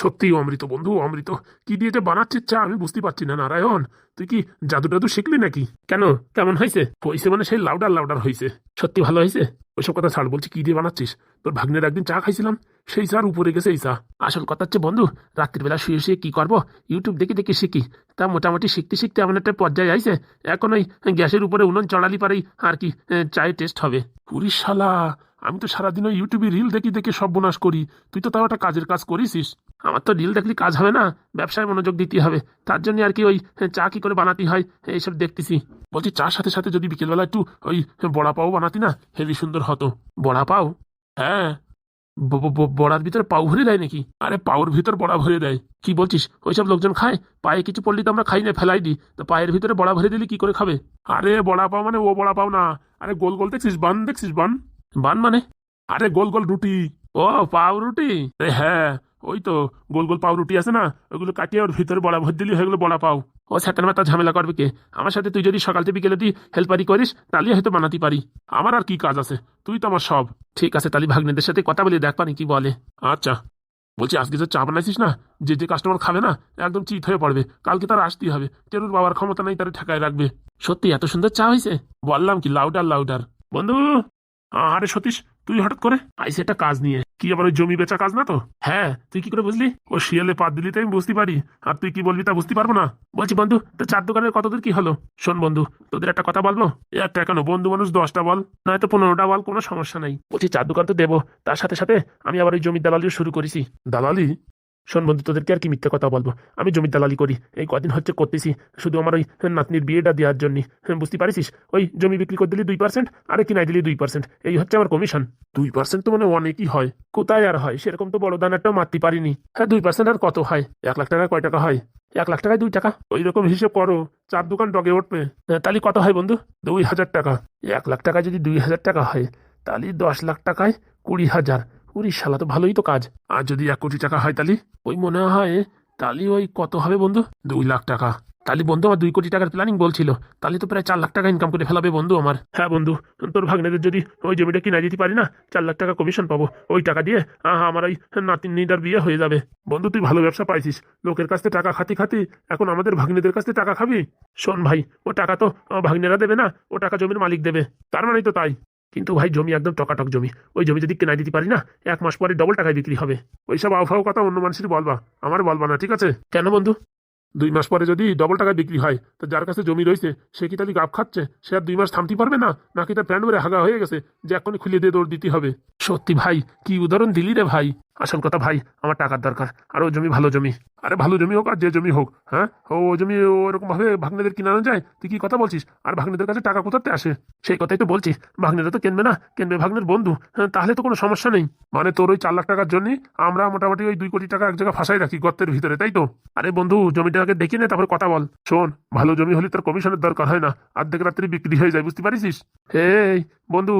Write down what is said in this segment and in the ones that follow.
সত্যি অমৃত বন্ধু অমৃত। কি দিয়ে যে বানাচ্ছিস চা আমি বুঝতে পারছি না, নারায়ণ। তুই কি জাদু টাদু শিখলি নাকি? কেন? কেমন হয়েছে? হয়েছে মানে সেই লাউডার লাউডার হয়েছে। সত্যি ভালো হয়েছে? ওইসব কথা ছাড়, বলছি কি দিয়ে বানাচ্ছিস? তোর ভাগ্নের একদিন চা খাইছিলাম, সেই চার উপরে গেছে এই চা। আসল কথা হচ্ছে, বন্ধু, রাত্রিবেলা শুয়ে শুয়ে কি করব? ইউটিউব দেখে দেখে শিখি। তা মোটামুটি শিখতে শিখতে এমন একটা পর্যায়ে আইছে, এখন ওই গ্যাসের উপরে উনুন চড়ালি পারেই আর কি চায়ের টেস্ট হবে। পুরি শালা আমি তো সারাদিন ওই ইউটিউবে রিল দেখি দেখে সব বোনাস করি। তুই তো তাও একটা কাজের কাজ করিসিস আমার তো রিল দেখলে কাজ হবে না। ব্যবসায় মনোযোগ দিতে হবে। তার জন্য আর কি ওই চা কি করে বানাতে হয় এইসব দেখতেছি। বলছি চার সাথে সাথে যদি বিকেলবেলা একটু ওই বড়া পাও বানাতি না? হেভি সুন্দর হতো। বড়া পাও? হ্যাঁ। বড়ার ভিতরে পাউ ভরে দেয় নাকি? আরে পাউর ভিতর বড়া ভরে দেয়। কি বলছিস? ওইসব লোকজন খায়? পায়ে কিছু পড়লি তো আমরা খাই না, ফেলাই দিই। তো পায়ের ভিতরে বড়া ভরে দিলে কি করে খাবে? আরে বড়া পাও মানে ও বড়া পাও না। আরে গোল গোল দেখছিস? বান দেখছিস? বান? বান মানে? আরে গোল গোল রুটি। ও পাউ রুটি হ্যাঁ ওই তো গোল গোল পাউ রুটি আছে না ওগুলো কাটিয়ে ওর ভিতরে বড়া ভর দিলি হয়ে গেলো বড়া পাও। ও স্যাটার মাথা ঝামেলা করবে কে? আমার সাথে তুই যদি সকাল থেকে বিকেলে তুই হেল্পারি করিস তাহলে হয়তো বানাতে পারি। আমার আর কি কাজ আছে? তুই তো আমার সব। ঠিক আছে তাহলে ভাগ্নেদের সাথে কথা বলে দেখ পানি কি বলে। আচ্ছা। বলছি আজকে যে চা বানাইছিস না? যে যে কাস্টমার খাবে না একদম চিত হয়ে পড়বে। কালকে তার আসতেই হবে। টেরুর বাবার ক্ষমতা নেই তার ঠেকায় রাখবে। সত্যি এত সুন্দর চা হয়েছে বললাম কি লাউডার লাউডার বন্ধু আরে সতীশ, তুই হঠাৎ করে? আইসি একটা কাজ নিয়ে কি আবার ওই জমি বেচা কাজ না তো? হ্যাঁ তুই কি করে বুঝলি? ও শিয়ালে পাত দিলি তো আমি বুঝতে পারি। আর তুই কি বলবি তা বুঝতে পারব না? বলছি, বন্ধু, তো চার দোকানের কতদূর কি হলো? শোন, বন্ধু, তোদের একটা কথা বলব? একটা কেন, বন্ধু মানুষ দশটা বল, নয়তো পনেরোটা বল, কোনো সমস্যা নাই। বলছি, চার দোকান তো দেবো। তার সাথে সাথে আমি আবার ওই জমির দালালিও শুরু করেছি। দালালি? শোন বন্ধু তোদেরকে আর কি মিথ্যে কথা বলব? আমি জমির দালালি করি। এই কদিন হচ্ছে করতেছি। শুধু আমার ওই নাতনির বিয়েটা দেওয়ার জন্য। বুঝতে পারিস ওই জমি বিক্রি করে দিলি দুই পার্সেন্ট আরে কিনাই দিলি দুই পার্সেন্ট এই হচ্ছে আমার কমিশন দুই পার্সেন্ট তো মানে অনেকই হয়। কোথায় আর হয়? সেরকম তো বড় দানারটাও মারতে পারিনি। হ্যাঁ দুই পার্সেন্ট আর কত হয়? এক লাখ টাকা কয় টাকা হয়? এক লাখ টাকায় দুই টাকা? ওই রকম হিসেব করো। চার দোকান ডগে উঠবে। হ্যাঁ, তাহলে কত হয় বন্ধু? দুই হাজার টাকা। এক লাখ টাকা যদি দুই হাজার টাকা হয় তাহলে দশ লাখ টাকায় কুড়ি হাজার। কুড়ি শালা তো ভালোই তো কাজ। আর যদি এক কোটি টাকা হয় তাহলে ওই মনে হয় তাহলে ওই কত হবে বন্ধু? দুই লাখ টাকা। তাহলে বন্ধু, আমার দুই কোটি টাকার প্ল্যানিং বলছিল। তাহলে তো প্রায় চার লাখ টাকা ইনকাম করে ফেলাবে বন্ধু আমার। হ্যাঁ বন্ধু, তোর ভাগ্নেদের যদি ওই জমিটা কিনা দিতে পারি না, চার লাখ টাকা কমিশন পাবো। ওই টাকা দিয়ে আমার ওই নাতিন নিদার বিয়ে হয়ে যাবে। বন্ধু, তুই ভালো ব্যবসা পাইছিস। লোকের কাছ থেকে টাকা খাতি খাতি, এখন আমাদের ভাগ্নেদের কাছ থেকে টাকা খাবি? শোন ভাই, ও টাকা তো ভাগ্নেরা দেবে না, ও টাকা জমির মালিক দেবে। তার মানেই তো তাই। কিন্তু ভাই জমি একদম টকাটক জমি। ওই জমি যদি কেনাই দিতে পারি না, এক মাস পরে ডবল টাকায় বিক্রি হবে। ওইসব আবহাওয়া কথা অন্য মানুষের বলবা। আমার বলবা না, ঠিক আছে? কেন বন্ধু? দুই মাস পরে যদি ডবল টাকায় বিক্রি হয়, তো যার কাছে জমি রয়েছে, সে কি তাহলে গাপ খাচ্ছে? সে আর দুই মাস থামতে পারবে না? নাকি তার প্যান্ট ভরে হাগা হয়ে গেছে, যে এখনই খুলে দিয়ে দৌড় দিতে হবে? সত্যি ভাই, কি উদাহরণ দিলি রে ভাই। আসল কথা ভাই আমার টাকার দরকার। আর ও জমি ভালো জমি। আরে ভালো জমি হোক আর যে জমি হোক হ্যাঁ? ও জমি ওরকম ভাবে ভাগ্নেদের কিনানো যায় তুই কি কথা বলছিস? আর ভাগ্নেদের কাছে টাকা কোথাতে আসে? সেই কথাই তো বলছি ভাগ্নেরা তো কিনবে না? কিনবে ভাগ্নের বন্ধু? হ্যাঁ, তাহলে তো কোনো সমস্যা নেই। মানে তোর ওই চার লাখ টাকার জন্য আমরা মোটামুটি ওই দুই কোটি টাকা এক জায়গায় ফাঁসাই রাখি গর্তের ভিতরে তাই তো? আরে বন্ধু জমিটাকে দেখি নে তারপরে কথা বল। শোন ভালো জমি হলে তোর কমিশনের দরকার হয় না? অর্ধেক রাত্রি বিক্রি হয়ে যায় বুঝতে পারিস এই বন্ধু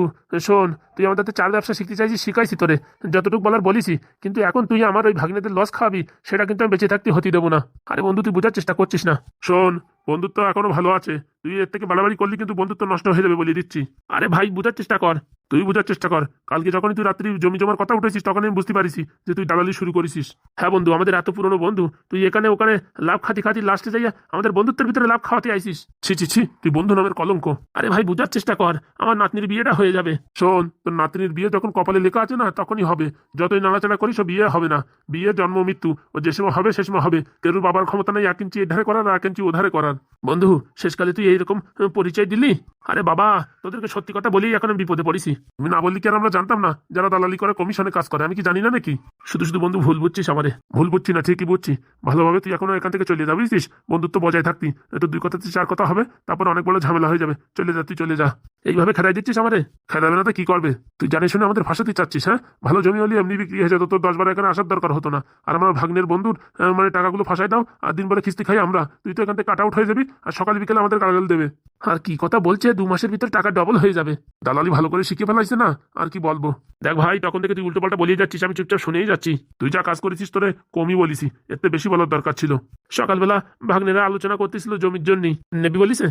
শোন তুই আমাদের চার ব্যবসা শিখতে চাইছিস শিখাইছি তোরে। যতটুকু বলার বলিসি কিন্তু এখন তুই আমার ওই ভাগ্নেদের লস খাওয়াবি, সেটা কিন্তু আমি বেঁচে থাকতে হতে দেবো না। আরে বন্ধু, তুই বোঝার চেষ্টা করছিস না। শোন, বন্ধুত্ব এখনও ভালো আছে। তুই এর থেকে বাড়াবাড়ি করলি কিন্তু বন্ধুত্ব নষ্ট হয়ে যাবে বলে দিচ্ছি। আরে ভাই, বোঝার চেষ্টা কর। তুই বোঝার চেষ্টা কর। কালকে যখনই তুই রাত্রি জমি জমার কথা উঠেছিস তখন আমি বুঝতে পারিছি যে তুই দালালি শুরু করেছিস। হ্যাঁ বন্ধু, আমাদের এত পুরনো বন্ধু, তুই এখানে ওখানে লাভ খাতি খাতি লাস্টে যাইয়া আমাদের বন্ধুত্বের ভিতরে লাভ খাওয়াতে আইসিস। ছি ছি ছি, তুই বন্ধু নামের কলঙ্ক। আরে ভাই, বোঝার চেষ্টা কর। আমার নাতনির বিয়েটা হয়ে যাবে। শোন, তোর নাতনির বিয়ে যখন কপালে লেখা আছে না, তখনই হবে। যতই নাড়াচাড়া করিস ও বিয়ে হবে না। বিয়ে, জন্ম, মৃত্যু ও যে সময় হবে, সে সময় হবে। কেরুর বাবার ক্ষমতা নেই এক ইঞ্চি এধারে করার আর এক ইঞ্চি ওধারে করার। বন্ধু, শেষকালে তুই এইরকম পরিচয় দিলি? আরে বাবা, তোদেরকে সত্যি কথা বলেই এখন আমি বিপদে পড়েছি। আমি না বললি কি আমরা জানতাম না? যারা দালালি করে, কমিশনে কাজ করে, আমি কি জানি না নাকি? শুধু শুধু বন্ধু, ভুল বুঝছিস আমারে। ভুল বুঝছি না, ঠিকই বুঝছি। ভালোভাবে তুই এখনও এখান থেকে চলে যা, বুঝছিস? বন্ধুত্ব বজায় থাকতি। তো দুই কথাতে চার কথা হবে, তারপর অনেক বড় ঝামেলা হয়ে যাবে। চলে যা, তুই চলে যা। এইভাবে খেদাই দিচ্ছিস আমারে? খেদাবে না তো কি করবে? তুই জানিস শুনে আমাদের ভাষাতে চাচ্ছিস হ্যাঁ? ভালো জমি হলে এমনি বিক্রি হয়ে যেত, তোর দশ বার এখানে আসার দরকার হতো না। আর আমার ভাগ্নের বন্ধুর মানে টাকাগুলো ফাঁসাই দাও, আর দিন বলে কিস্তি খাই আমরা। তুই তো এখান থেকে কাট আউট হয়ে যাবি, আর সকাল বিকেলে আমাদের কাগজ দেবে। আর কি কথা বলছে, দু মাসের ভিতরে টাকা ডবল হয়ে যাবে। দালালি ভালো করে শিখে ফেলাইছে না, আর কি বলব? দেখ ভাই, তখন থেকে তুই উল্টো পাল্টা বলিয়ে যাচ্ছিস, আমি চুপচাপ শুনেই যাচ্ছি। তুই যা কাজ করেছিস তোরে কমই বলিসি এতে বেশি বলার দরকার ছিল। সকালবেলা ভাগ্নেরা আলোচনা করতেছিল জমির জন্যই। নেবি বলিসে?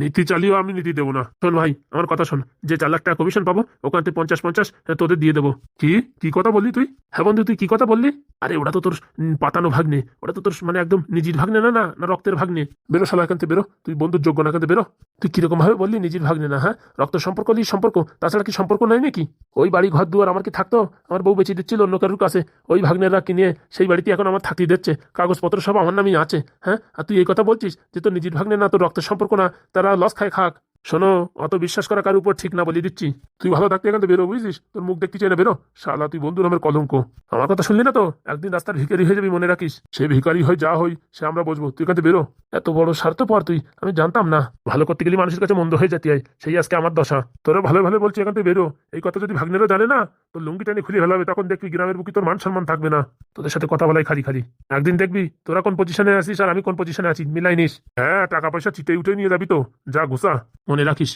নীতি চালিয়েও আমি নীতি দেবো না। শোন ভাই, আমার কথা শোন। যে চার লাখ টাকা কমিশন পাবো, ওখান থেকে পঞ্চাশ পঞ্চাশ তোদের দিয়ে দেবো। কি? কি কথা বললি তুই? হ্যাঁ বন্ধু, তুই কি কথা বললি? আরে ওটা তো তোর পাতানো ভাগ্নে। ওটা তো তোর মানে একদম নিজের ভাগ্নে না না না রক্তের ভাগ্নে। বেরো শালা এখান থেকে বেরো। তুই বন্ধুর যোগ্য না, এখান বেরো। তুই কীরকম ভাবে বললি নিজের ভাগ্নে না হ্যাঁ? রক্ত সম্পর্ক হলেই সম্পর্ক। তাছাড়া কি সম্পর্ক নাই নাকি? ওই বাড়ি ঘর দুয়ার আমার কি থাকতো? আমার বউ বেঁচে দিচ্ছিল, অন্য কারুর কাছে। ওই ভাগ্নেরা কিনে সেই বাড়িতে এখন আমার থাকতে দিচ্ছে। কাগজপত্র সব আমার নামেই আছে হ্যাঁ? আর তুই এই কথা বলছিস যে তোর নিজের ভাগ্নে না, তোর রক্তের সম্পর্ক না, তারা লস খায় খাক শোনো, অত বিশ্বাস করা কারোর উপর ঠিক না বলে দিচ্ছি। তুই ভালো থাকতে এখান থেকে বেরো, বুঝছিস? তোর মুখ দেখতে চাই না, বেরো। শালা, তুই বন্ধু নামের কলঙ্ক। আমার কথা শুনলি না তো? একদিন রাস্তার ভিখারি হয়ে যাবি মনে রাখিস। সে ভিখারি হয়, যা হই সে আমরা বুঝব। তুই এখান থেকে বেরো। এত বড় স্বার্থপর তুই, আমি জানতাম না। ভালো করতে গেলে মানুষের কাছে মন্দ হয়ে যেতে হয়, সেই আজকে আমার দশা। তোরা ভালো ভালো বলছি, এখান থেকে বেরো। এই কথা যদি ভাগ্নেরা জানে না, তোর লুঙ্গি টানি খুলে ফেলাবে, তখন দেখবি গ্রামের বুকি তোর মান সম্মান থাকবে না। তোদের সাথে কথা বলাই খালি খালি। একদিন দেখবি তোরা কোন পজিশনে আছিস আর আমি কোন পজিশনে আছি, মিলাই নিস। হ্যাঁ টাকা পয়সা চিটে উঠে নিয়ে যাবি তো। যা, ঘুষা। মনে রাখিস।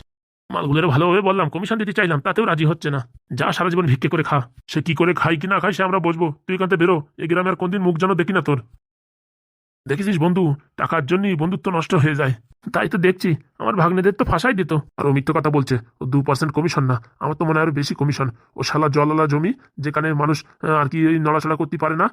মালগুলোর ভালোভাবে বললাম কমিশন দিতে চাইলাম, তাতেও রাজি হচ্ছে না। যা সারা জীবন ভিক্ষে করে খা। সে কি করে খাই কি না খাই সে আমরা বুঝব তুই থেকে বেরো এই আর কোনদিন মুখ যেন দেখি না তোর। দেখেছিস বন্ধু, টাকার জন্যই বন্ধুত্ব নষ্ট হয়ে যায়। তাই তো দেখছি, আমার ভাগ্নেদের তো ফাঁসাই দিত। আর ও মিথ্যে কথা বলছে, ও দু পার্সেন্ট কমিশন না। আমার তো মনে হয় আরও বেশি কমিশন ও শালা জলালা জমি, যেখানে মানুষ আর কি নড়াচড়া করতে পারে না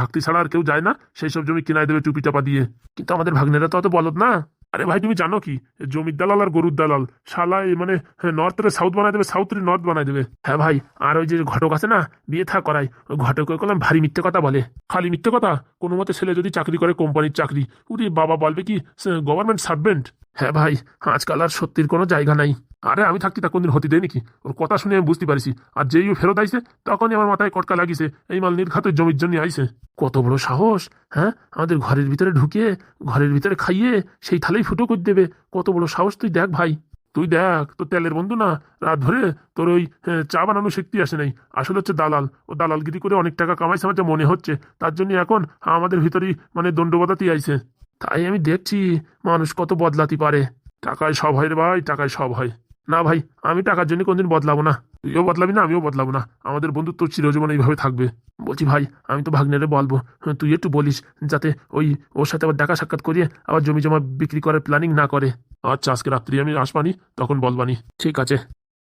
হাঁকতি ছাড়া আর কেউ যায় না, সেই সব জমি কিনাই দেবে টুপি টাপা দিয়ে। কিন্তু আমাদের ভাগ্নেরা তো অত বলদ না। আরে ভাই, তুমি জানো কি? জমির দালাল আর গরুর দালাল। শালা মানে নর্থ রে সাউথ বানাই দেবে সাউথ রে নর্থ বানাই দেবে। হ্যাঁ ভাই, আর ওই যে ঘটক আছে না, বিয়ে থা করাই ওই ঘটক করলাম ভারী মিথ্যে কথা বলে। খালি মিথ্যে কথা? কোনো মতে ছেলে যদি চাকরি করে কোম্পানির চাকরি উনি বাবা বলবে কি গভর্নমেন্ট সার্ভেন্ট হ্যাঁ ভাই, আজকাল আর সত্যির কোনো জায়গা নাই। আরে, আমি থাকতে তা কোনদিন হতে দেয় নাকি ওর কথা শুনে আমি বুঝতে পারছি। আর যেই ও ফেরত আইছে, তখনই আমার মাথায় কটকা লাগিছে। এই মাল নির্ঘাতের জমির জন্য আইছে। কত বড় সাহস হ্যাঁ? আমাদের ঘরের ভিতরে ঢুকিয়ে, ঘরের ভিতরে খাইয়ে, সেই থালেই ফুটো করে দেবে। কত বড় সাহস তুই দেখ ভাই। তুই দেখ, তোর তেলের বন্ধু না? রাত ধরে তোর ওই চা বানানো শক্তি আসে নাই। আসলে হচ্ছে দালাল। ও দালালগিরি করে অনেক টাকা কামাইছে আমার মনে হচ্ছে। তার জন্য এখন আমাদের ভিতরেই মানে দণ্ডবদাতি আইছে। তাই আমি দেখছি মানুষ কত বদলাতে পারে। টাকায় সব হয় রে ভাই, টাকায় সব হয়। না ভাই, আমি টাকার জন্য কোনদিন বদলাবো না। তুইও বদলাবি না, আমিও বদলাবো না। আমাদের বন্ধুত্ব চিরজীবন এইভাবে থাকবে। বলছি ভাই, আমি তো ভাগ্নেরে বলব, তুই একটু বলিস, যাতে ওই ওর সাথে আবার দেখা সাক্ষাৎ করিয়ে আবার জমি জমা বিক্রি করার প্ল্যানিং না করে। আচ্ছা আজকে রাত্রি আমি আসবানি, তখন বলবানি। ঠিক আছে।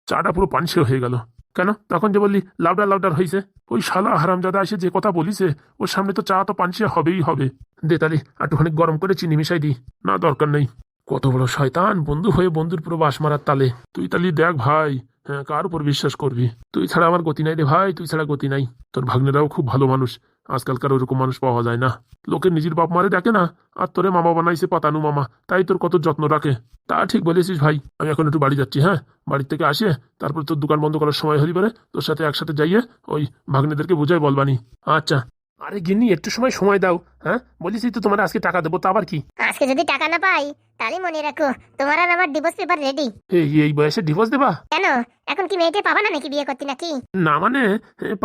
চাটা পুরো পানসে হয়ে গেল। কেন? তখন যে বললি, লাউডার লাউডার হয়েছে ওই শালা হারামজাদা এসে যে কথা বলিছে, ওর সামনে তো চা তো পানসে হবেই হবে। দে তাহলে, একটুখানি গরম করে চিনি মিশাই দিই। না, দরকার নেই। কত বড় শয়তান, বন্ধু হয়ে বন্ধুর পুরো বাস মারার তালে। তুই তাহলে দেখ ভাই হ্যাঁ কার উপর বিশ্বাস করবি? তুই ছাড়া আমার গতি নাই রে ভাই, তুই ছাড়া গতি নাই। তোর ভাগ্নেরাও খুব ভালো মানুষ, আজকালকার ওরকম মানুষ পাওয়া যায় না। লোকের নিজের বাপ মারে দেখে না, আর তোরে মামা বানাইছে পাতানু মামা, তাই তোর কত যত্ন রাখে। তা ঠিক বলেছিস ভাই, আমি এখন একটু বাড়ি যাচ্ছি হ্যাঁ? বাড়ি থেকে আসে, তারপর তোর দোকান বন্ধ করার সময় হলি পারে তোর সাথে একসাথে যাইয়ে ওই ভাগ্নেদেরকে বুঝাই বলবানি। আচ্ছা আরে গিন্নি একটু সময় সময় দাও হ্যাঁ? বলিস তো তোমার আজকে টাকা দেবো তা আবার কি? আজকে যদি টাকা না পাই তাহলে মনে রাখো তোমার আর আমার ডিভোর্স পেপার রেডি এই এই বয়সে ডিভোর্স দেবা? কেন? এখন কি মেয়েটে পাবা না নাকি বিয়ে করতে নাকি? না মানে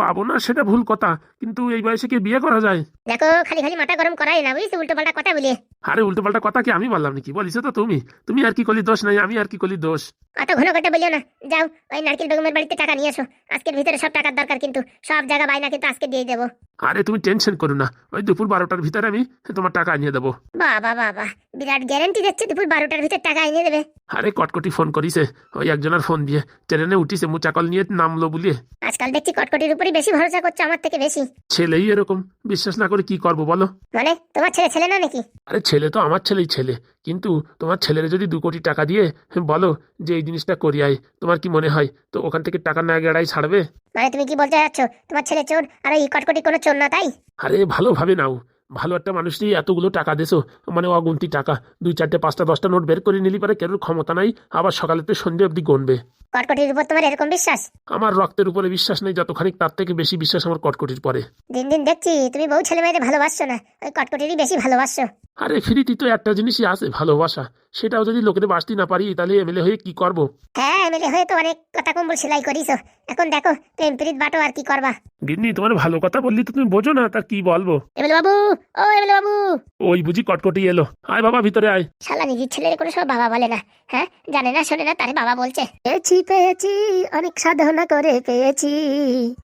পাবো না সেটা ভুল কথা কিন্তু এই বয়সে কি বিয়ে করা যায়? দেখো খালি খালি মাথা গরম করাই না বুঝছ? উল্টো পাল্টা কথা বলে। আরে উল্টো পাল্টা কথা কি আমি বললাম নাকি? বলিস তো তুমি। তুমি আর কি করলি দোষ নাই আমি আর কি করলি দোষ? অত ঘন কথা বলিও না। যাও ওই নারকেল বেগমের বাড়িতে টাকা নিয়ে এসো। আজকের ভিতরে সব টাকার দরকার কিন্তু। সব জায়গা বাইনা কিন্তু আজকে দিয়ে দেবো। আরে তুমি টেনশন করো না। ওই দুপুর বারোটার ভিতরে আমি তোমার টাকা এনে দেবো। বাবা বাবা বিরাট গ্যারান্টি দিচ্ছে দুপুর বারোটার ভিতরে টাকা এনে দেবে। আরে কটকটি ফোন করিছে। ওই একজনের ফোন দিয়ে। ট্রেনে উঠিছে মুচাকল নিয়ে নামলো বলিয়ে। আজকাল দেখছি কটকটির উপরই বেশি ভরসা করছে আমার থেকে বেশি। ছেলেই এরকম বিশ্বাস না করে কি করব বলো? মানে তোমার ছেলে ছেলে না নাকি? আরে ছেলে তো আমার ছেলেই ছেলে কিন্তু তোমার ছেলের যদি দু কোটি টাকা দিয়ে বলো যে এই জিনিসটা করিয়াই তোমার কি মনে হয়? তো ওখান থেকে টাকা না গেড়াই ছাড়বে? মানে তুমি কি বলতে যাচ্ছ তোমার ছেলে চোর আর এই কটকটি কোনো চোর না তাই? আরে ভালোভাবে নাও ভালো একটা মানুষই এতগুলো টাকা দেছো মানে অগুন্তি টাকা। দুই চারটে পাঁচটা দশটা নোট বের করে নিলি পারে কেন ক্ষমতা নাই আবার সকালেতে সন্ধে অবধি গণবে কটকটির উপর তোমার এরকম বিশ্বাস? আমার রক্তের উপরে বিশ্বাস নেই যতখানি তার থেকে বেশি বিশ্বাস আমার কটকটির পরে। দিন দিন দেখছি তুমি বউ ছেলে মেয়েদের ভালোবাসছো না ওই কটকটিরই বেশি ভালোবাসছো। আরে ফিরিতি তো একটা জিনিসই আছে ভালোবাসা। সেটাও যদি লোকের বাঁচতে না পারি তাহলে এমএলএ হয়ে কি করব? হ্যাঁ এমএলএ হয়ে তো অনেক কথা কম্বল সেলাই করিস এখন দেখো প্রেম প্রীত বাটো আর কি করবা? গিন্নি তোমার ভালো কথা বললি তো তুমি বোঝো না তা কি বলব? এমএলএ বাবু! ও এমএলএ বাবু। ওই বুঝি কটকটি এলো। আয় বাবা ভিতরে আয়। শালা নিজের ছেলের কোনো সব বাবা বলে না হ্যাঁ? জানে না শোনে না তারে বাবা বলছে। পেয়েছি পেয়েছি অনেক সাধনা করে পেয়েছি।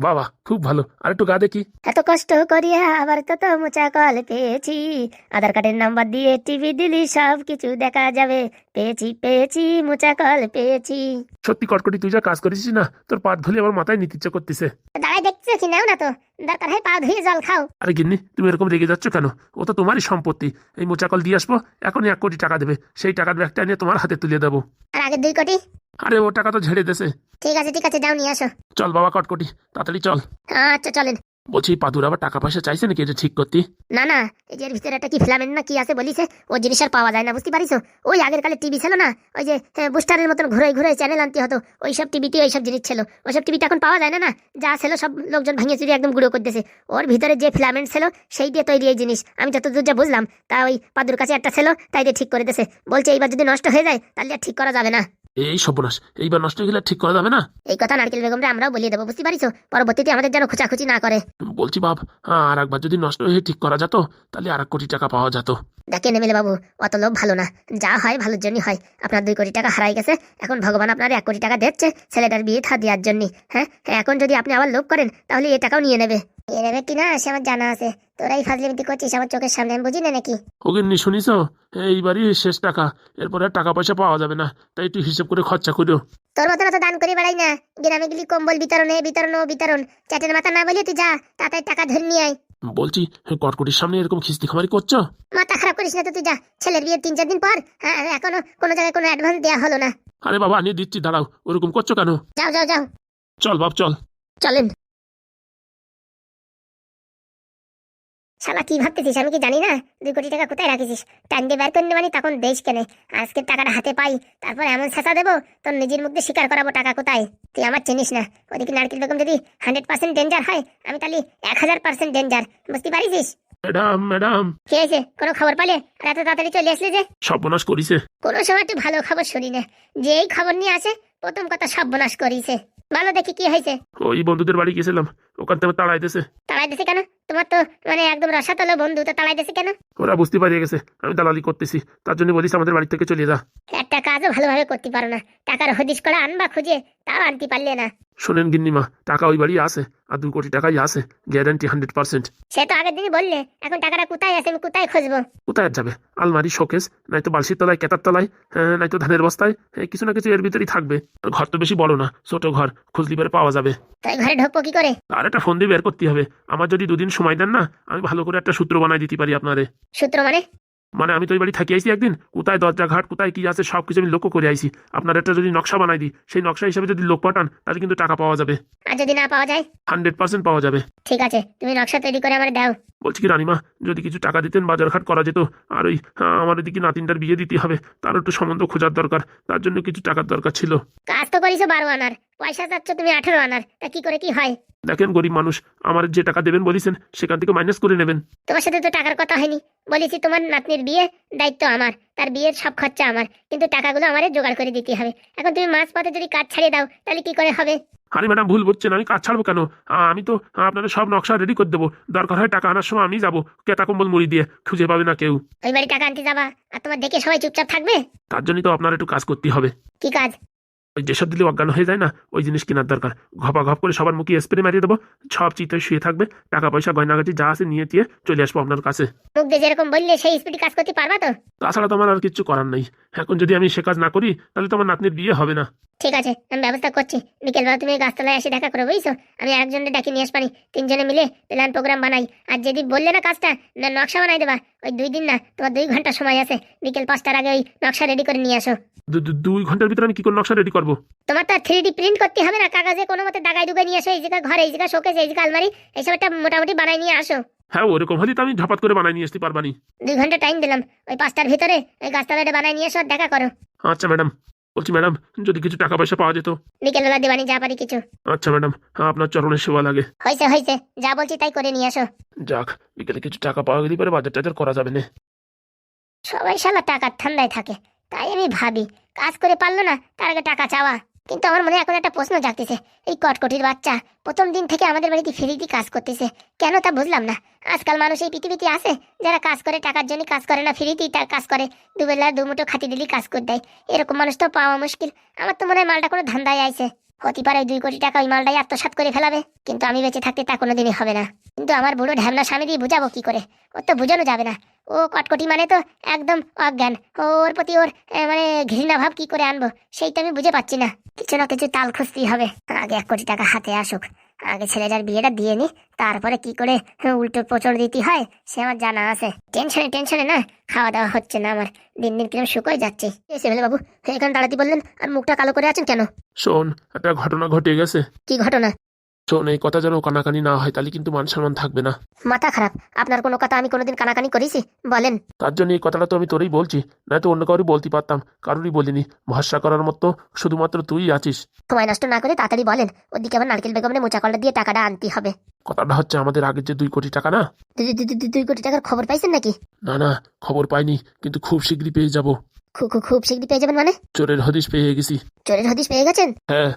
বাবা খুব ভালো। আর একটু গা দেখি। এত কষ্ট করিয়া আবার তো তো মোচা কল পেয়েছি। আধার কার্ডের নাম্বার দিয়ে টিভি দিলি সব কিছু দেখা যাবে। পেয়েছি পেয়েছি মোচা কল পেয়েছি। সত্যি কটকটি তুই যা কাজ করেছিস না তোর পাত ধুলে আমার মাথায় নিতে ইচ্ছা করতেছে দাঁড়াই দেখছ কি নাও না তো। দরকার হয় পা ধুয়ে জল খাও। আরে গিন্নি তুমি এরকম রেগে যাচ্ছ কেন? ও তো তোমারই সম্পত্তি। এই মোচাকল দিয়ে আসব এখনই এক কোটি টাকা দেবে। সেই টাকার ব্যাগটা নিয়ে তোমার হাতে তুলে দেবো। আর আগে দুই কোটি? আরে ও টাকা তো ঝেড়ে দেশে ঠিক আছে ঠিক আছে যাও নিয়ে আসো। চল বাবা কটকটি তাড়াতাড়ি চল। আচ্ছা চলেন। বলছি পাদুর টাকা পয়সা চাইছে নাকি এটা ঠিক করতে? না না, এই যে ভিতরে একটা কি ফিলামেন্ট না কি আছে বলিছে, ও জিনিস আর পাওয়া যায় না, বুঝতে পারিস ওই আগের কালে টিভি ছিল না? ওই যে বুস্টারের মতন ঘুরে ঘুরে চ্যানেল আনতে হতো, ওই সব টিভিতে ওই সব জিনিস ছিল। ওইসব টিভিতে এখন পাওয়া যায় না না? যা ছিল সব লোকজন ভাঙিয়ে চুরি একদম গুঁড়ো করতেছে। ওর ভিতরে যে ফিলামেন্ট ছিল, সেই দিয়ে তৈরি এই জিনিস। আমি যতদূর যা বুঝলাম, তা ওই পাদুর কাছে একটা ছিল, তাই দিয়ে ঠিক করে দিয়েছে বলছে, এইবার যদি নষ্ট হয়ে যায়, তাহলে আর ঠিক করা যাবে না। এই সর্বনাশ এইবার নষ্ট হয়ে গেলে ঠিক করা যাবে না? এই কথা নারকেল বেগমরা আমরাও বলিয়ে দেবো বুঝতে পারিস পরবর্তীতে আমাদের যেন খোঁচাখুচি না করে। বলছি বাপ হ্যাঁ, আর একবার যদি নষ্ট হয়ে ঠিক করা যেত তাহলে আর এক কোটি টাকা পাওয়া যেত। দেখে নেমেলে বাবু অত লোক ভালো না। যা হয় ভালোর জন্যই হয়। আপনার দুই কোটি টাকা হারাই গেছে এখন ভগবান আপনার এক কোটি টাকা দিচ্ছে ছেলেটার বিয়ে থা দেওয়ার জন্য হ্যাঁ? হ্যাঁ, এখন যদি আপনি আবার লোভ করেন তাহলে এই টাকাও নিয়ে নেবে। নিয়ে নেবে কিনা সে আমার জানা আছে। তোরাই ফাজলিমিতি করছিস আমার চোখের সামনে আমি বুঝি না নাকি? ওগিন্নি শুনিস? এইবারই শেষ টাকা। এরপরে আর টাকা পয়সা পাওয়া যাবে না। তাই একটু হিসেব করে খরচা করিও। তোর মতন অত দান করে বেড়াই না। গ্রামে গেলি কম্বল বিতরণ বিতরণ ও বিতরণ। চাটের মাথা না বলিয়ে তুই যা তাড়াতাড়ি টাকা ধরে নিয়ে আয়। বলছি কটকটির সামনে এরকম খিস্তি খামারি করছ? মাথা খারাপ করিস না তো তুই যা। ছেলের বিয়ে তিন চার দিন পর হ্যাঁ এখনও কোনো জায়গায় কোনো অ্যাডভান্স দেওয়া হলো না। আরে বাবা আনিয়ে দিচ্ছি দাঁড়াও। ওরকম করছ কেন? যাও যাও যাও। চল বাপ চল। চলেন। শালা কি ভাবতেছিস? আমি কি জানি না? দুই কোটি টাকা কোথায় রাখিস টাইম দিয়ে বের করে নেবানি তখন দেশ কেনে। আজকে টাকাটা হাতে পাই তারপর এমন শেষা দেবো তোর নিজের মুখে স্বীকার করাবো টাকা কোথায়? তুই আমার চিনিস না। ওদিকে নারকেল বেগম যদি হান্ড্রেড পার্সেন্ট ডেঞ্জার হয় আমি তাহলে এক হাজার পার্সেন্ট ডেঞ্জার বুঝতে পারিস ম্যাডাম ম্যাডাম। কে হয়েছে কোনো খবর পালে? আর এত তাড়াতাড়ি চলে আসলে যে? সর্বনাশ করিছে। কোনো সময় একটু ভালো খবর শুনি না। যেই খবর নিয়ে আসে প্রথম কথা সর্বনাশ করিছে। ভালো দেখি কি হয়েছে। ওই বন্ধুদের বাড়ি গেছিলাম। ওখান থেকে কেন? তোমার তো মানে একদম রসাতল বন্ধু তো কেন? ওরা বুঝতে পারিয়ে গেছে আমি দালালি করতেছি। তার জন্য বলিস আমাদের বাড়ি থেকে চলে যা। একটা কাজও ভালোভাবে করতে পারো না। টাকার হদিশ করে আনবা খুঁজে তাও আনতে পারলে না। শোনেন গিন্নিমা টাকা ওই বাড়ি আছে আর দু কোটি টাকাই আছে গ্যারান্টি হান্ড্রেড পার্সেন্ট সে তো আগের দিনই বললে এখন টাকাটা কোথায় আছে আমি কোথায় খুঁজবো? কোথায় যাবে? আলমারি শোকেস নয়তো বালসির তলায় কেতার তলায় হ্যাঁ, নয়তো ধানের বস্তায় হ্যাঁ, কিছু না কিছু এর ভিতরেই থাকবে। ঘর তো বেশি বড় না ছোট ঘর খুঁজলি বের পাওয়া যাবে। তাই ঘরে ঢোকবো কি করে? আর একটা ফোন দিয়ে বের করতে হবে। আমার যদি দুদিন সময় দেন না আমি ভালো করে একটা সূত্র বানাই দিতে পারি আপনারে সূত্র মানে? মানে আমি তো ওই বাড়ি থাকি আইছি একদিন কোথায় দরজা ঘাট কোথায় কি আছে সব কিছু আমি লক্ষ্য করে আইছি। আপনার একটা যদি নকশা বানাই দিই সেই নকশা হিসাবে যদি লোক পাঠান তাহলে কিন্তু টাকা পাওয়া যাবে। আর যদি না পাওয়া যায়? হান্ড্রেড পার্সেন্ট পাওয়া যাবে। ঠিক আছে তুমি নকশা তৈরি করে আমার দাও। বলছি কি রানিমা যদি কিছু টাকা দিতেন বাজার ঘাট করা যেত আর ওই হ্যাঁ, আমার এদিকে নাতিনটার বিয়ে দিতে হবে তার একটু সম্বন্ধ খোঁজার দরকার তার জন্য কিছু টাকার দরকার ছিল। কাজ তো করিছো বারো আনার পয়সা চাচ্ছ তুমি আঠারো আনার তা কি করে কি হয়? দেখেন গরিব মানুষ আমার যে টাকা দেবেন বলেছেন সেখান থেকে মাইনাস করে নেবেন। তোমার সাথে তো টাকার কথা হয়নি। বলেছি তোমার নাতনির বিয়ে দায়িত্ব আমার তার বিয়ের সব খরচা আমার কিন্তু টাকাগুলো আমারে জোগাড় করে দিতে হবে। এখন তুমি মাঝ পথে যদি কাজ ছাড়িয়ে দাও তাহলে কি করে হবে? আরে ম্যাডাম ভুল বুঝছেন আমি কাজ ছাড়বো কেন? আমি তো আপনাদের সব নকশা রেডি করে দেবো। দরকার হয় টাকা আনার সময় আমি যাব কেতা কম্বল মুড়ি দিয়ে খুঁজে পাবে না কেউ। ওই বাড়ি টাকা আনতে যাবা আর তোমার দেখে সবাই চুপচাপ থাকবে? তার জন্যই তো আপনার একটু কাজ করতে হবে। কি কাজ? ওই যেসব দিলে অজ্ঞান হয়ে যায় না ওই জিনিস কেনার দরকার। ঘপা ঘপ করে সবার মুখে স্প্রে মারিয়ে দেবো সব চিতে শুয়ে থাকবে টাকা পয়সা গয়নাগাটি যা আছে নিয়ে দিয়ে চলে আসব আপনার কাছে। যেরকম বললে সেই স্পিডে কাজ করতে পারবা তো? তাছাড়া তো আমার আর কিছু করার নাই। এখন যদি আমি সে কাজ না করি তাহলে তোমার নাতনির বিয়ে হবে না। ঠিক আছে আমি ব্যবস্থা করছি। বিকেলবেলা তুমি গাছতলায় এসে দেখা করো বুঝছ? আমি একজনের ডাকি নিয়ে আসবানি। তিনজনে মিলে প্ল্যান প্রোগ্রাম বানাই। আর যদি বললে না কাজটা না নকশা বানাই দেবা। ওই দুই দিন না তোমার দুই ঘণ্টা সময় আছে। বিকেল পাঁচটার আগে ওই নকশা রেডি করে নিয়ে আসো। দুই ঘণ্টার ভিতরে আমি কি করে নকশা রেডি করব? তোমার তো থ্রি ডি প্রিন্ট করতে হবে না কাগজে কোনো মতে দাগাই দুগাই নিয়ে আসো এই জায়গা ঘরে এই জায়গা শোকেস এই জায়গা আলমারি এইসব একটা মোটামুটি বানাই নিয়ে আসো। হ্যাঁ ওরকম হলে তো আমি ঝপাত করে বানাই নিয়ে আসতে পারবানি। দুই ঘণ্টা টাইম দিলাম। ওই পাঁচটার ভিতরে ওই গাছতলাটা বানাই নিয়ে এসো আর দেখা করো। আচ্ছা ম্যাডাম বলছি ম্যাডাম যদি কিছু টাকা পয়সা পাওয়া যেত। বিকেলবেলা দিবানি যা পারি কিছু। আচ্ছা ম্যাডাম হ্যাঁ আপনার চরণের সেবা লাগে। হয়েছে হয়েছে যা বলছি তাই করে নিয়ে আসো যাক বিকেলে কিছু টাকা পাওয়া গেলে পরে বাজার টাজার করা যাবে না। সবাই শালা টাকার ঠান্ডায় থাকে। তাই আমি ভাবি, কাজ করে পারল না, তার আগে টাকা চাওয়া। কিন্তু আমার মনে এখন একটা প্রশ্ন জাগতেছে, এই কটকটির বাচ্চা প্রথম দিন থেকে আমাদের বাড়িতে ফ্রিতে কাজ করতেছে, কেন তা বুঝলাম না? আজকাল মানুষ এই পৃথিবীতে আছে, যারা কাজ করে, টাকার জন্য কাজ করে না ফ্রিতেই তার কাজ করে, দুবেলা দুমুটো খাতি দিলেই কাজ করে দেয়। এরকম মানুষ তো পাওয়া মুশকিল, আমার তো মনে হয় মালটা কোনো ধান্দায় আইছে। হতে পারে দুই কোটি টাকা ওই মালটাই আত্মসাত করে ফেলাবে। কিন্তু আমি বেঁচে থাকতে তা কোনোদিনই হবে না। কিন্তু আমার বুড়ো ঢ্যামনা স্বামী দিয়ে বুঝাবো কি করে? ওর তো বোঝানো যাবে না। ও কটকটি মানে তো একদম অজ্ঞান। ওর প্রতি ওর মানে ঘৃণা ভাব কি করে আনব? সেই তো আমি বুঝে পাচ্ছি না। কিছু না কিছু তাল খুঁজতেই হবে। আগে এক কোটি টাকা হাতে আসুক। আগে ছেলেটার বিয়েটা দিয়ে নি তারপরে কি করে উল্টো পোচড় দিতে হয় সে আমার জানা আছে। টেনশনে টেনশনে না খাওয়া দাওয়া হচ্ছে না আমার। দিন দিন কিরম শুকোয় যাচ্ছে। এসে ফেলে বাবু এখানে দাঁড়াতে বললেন আর মুখটা কালো করে আছেন কেন? শোন একটা ঘটনা ঘটে গেছে। কি ঘটনা? শোন এই কথা যেন কানাকানি না হয় তাহলে কিন্তু মান সম্মান থাকবে না। মাথা খারাপ। আপনার কোনো কথা আমি কোনোদিন কানাকানি করেছি? বলেন। তার জন্য এই কথাটা তো আমি তোরই বলছি নয়তো অন্য কাউরই বলতে পারতাম কারোরই বলিনি। ভরসা করার মতো শুধুমাত্র তুই আছিস। সময় নষ্ট না করে তাড়াতাড়ি বলেন ওদিকে আবার নারকেল বেগমের মোচাকলটা দিয়ে টাকাটা আনতে হবে। কথাটা হচ্ছে আমাদের আগের যে দুই কোটি টাকা না? দুই দুই- দুই- দুই কোটি টাকার খবর পাইছেন নাকি? না না খবর পাইনি কিন্তু খুব শীঘ্রই পেয়ে যাব। খুব খুব খুব শীঘ্রই পেয়ে যাবেন মানে? চোরের হদিশ পেয়ে গেছি। চোরের হদিশ পেয়ে গেছেন? হ্যাঁ।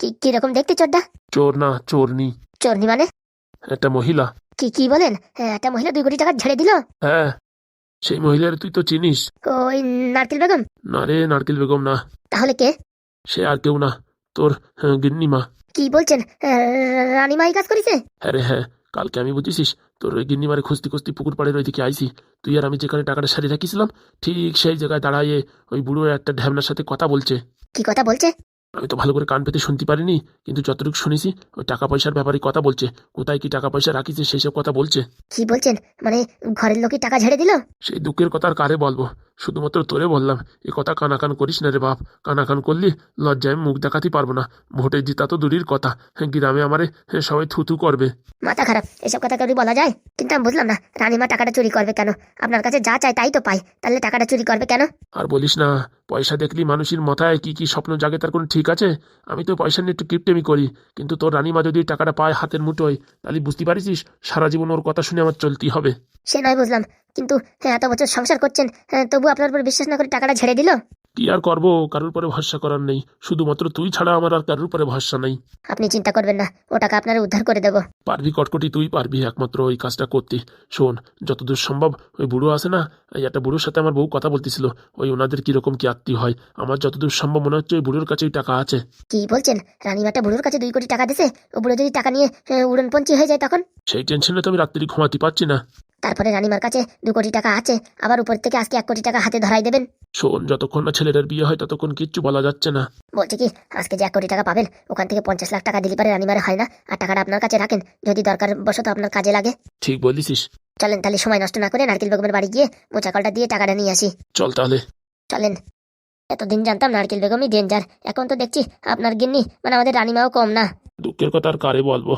কি কীরকম দেখতে চোরটা চোর না চোরনি। চোরনি মানে? একটা মহিলা। কি কি বলেন? হ্যাঁ, একটা মহিলা দুই কোটি টাকা ঝেড়ে দিল? হ্যাঁ সেই মহিলার তুই তো চিনিস। ওই নারকেল বেগম? না রে নারকেল বেগম না। তাহলে কে? সে আর কেউ না তোর হ্যাঁ, গিন্নিমা। কি বলছেন? রানীমা এই কাজ করেছে? হ্যাঁ রে হ্যাঁ কালকে আমি বুঝেছিস তোর ওই গিন্নিমারে খুঁজতে খুঁজতে পুকুর পাড়ের ওইদিকে আইসি তুই আর আমি যেখানে টাকাটা সারি রাখিছিলাম ঠিক সেই জায়গায় দাঁড়াইয়ে ওই বুড়ো একটা ঢ্যামনার সাথে কথা বলছে। কি কথা বলছে? আমি তো ভালো করে কান পেতে শুনতে পারিনি কিন্তু যতটুকু শুনেছি ওই টাকা পয়সার ব্যাপারে কথা বলছে। কোথায় কি টাকা পয়সা রাখিছে সেসব কথা বলছে। কি বলছেন? মানে ঘরের লোকই টাকা ঝেড়ে দিল? সেই দুঃখের কথা আর কারে বলব? শুধুমাত্র তোরে বললাম এ কথা কানাকান করিস না রে বাপ। কানাকান করলি লজ্জায় মুখ দেখাতে পারব না। ভোটে জিতা তো দূরের কথা। হ্যাঁ, গ্রামে আমারে হ্যাঁ, সবাই থুথু করবে। মাথা খারাপ এসব কথা কাউরি বলা যায়? কিন্তু আমি বুঝলাম না রানীমা টাকাটা চুরি করবে কেন? আপনার কাছে যা চাই তাই তো পাই তাহলে টাকাটা চুরি করবে কেন? আর বলিস না পয়সা দেখলি মানুষের মাথায় কি কি স্বপ্ন জাগে তার কোনো ঠিক আছে? আমি তো পয়সা নিয়ে একটু কিপটেমি করি কিন্তু তোর রানীমা যদি টাকাটা পায় হাতের মুঠোয় তাহলে বুঝতে পারিস সারা জীবন ওর কথা শুনে আমার চলতেই হবে। সে নয় বুঝলাম কিন্তু হ্যাঁ এত বছর সংসার করছেন হ্যাঁ, তবু আপনার উপর বিশ্বাস না করে টাকাটা ঝেড়ে দিল? কি আর করব কারোর পরে ভরসা করার নেই। শুধুমাত্র তুই ছাড়া আমার আর কারোর পরে ভরসা নেই। আপনি চিন্তা করবেন না ও টাকা আপনার উদ্ধার করে দেবো। পারবি কটকটি তুই পারবি একমাত্র ওই কাজটা করতে। শোন যতদূর সম্ভব ওই বুড়ো আছে না এই একটা বুড়োর সাথে আমার বউ কথা বলতেছিল ওই ওনাদের কীরকম কি আত্মীয় হয়? আমার যতদূর সম্ভব মনে হচ্ছে ওই বুড়োর কাছে ওই টাকা আছে। কি বলছেন? রানীমাটা বুড়োর কাছে দুই কোটি টাকা দিছে ও বুড়ো যদি টাকা নিয়ে হ্যাঁ, উড়নপঞ্চি হয়ে যায় তখন? সেই টেনশনে তো আমি রাত্রি ঘুমাতে পারছি না। তারপরে রানীমার কাছে দু কোটি টাকা আছে আবার উপর থেকে আজকে এক কোটি টাকা হাতে ধরাই দেবেন। শোন যতক্ষণ না ছেলেটার বিয়ে হয় ততক্ষণ কিচ্ছু বলা যাচ্ছে না। বলছে কি আজকে যে এক কোটি টাকা পাবেন ওখান থেকে পঞ্চাশ লাখ টাকা দিলে পারে রানীমারে হয় না আর টাকাটা আপনার কাছে রাখেন যদি দরকার বশত আপনার কাজে লাগে। ঠিক বলিসিস চলেন তাহলে সময় নষ্ট না করে নারকেল বেগমের বাড়ি গিয়ে মোচাকলটা দিয়ে টাকাটা নিয়ে আসি। চল তাহলে। চলেন। এতদিন জানতাম নারকেল বেগমই ডেঞ্জার এখন তো দেখছি আপনার গিন্নি মানে আমাদের রানীমাও কম না। দুঃখের কথা আর কারে বলব?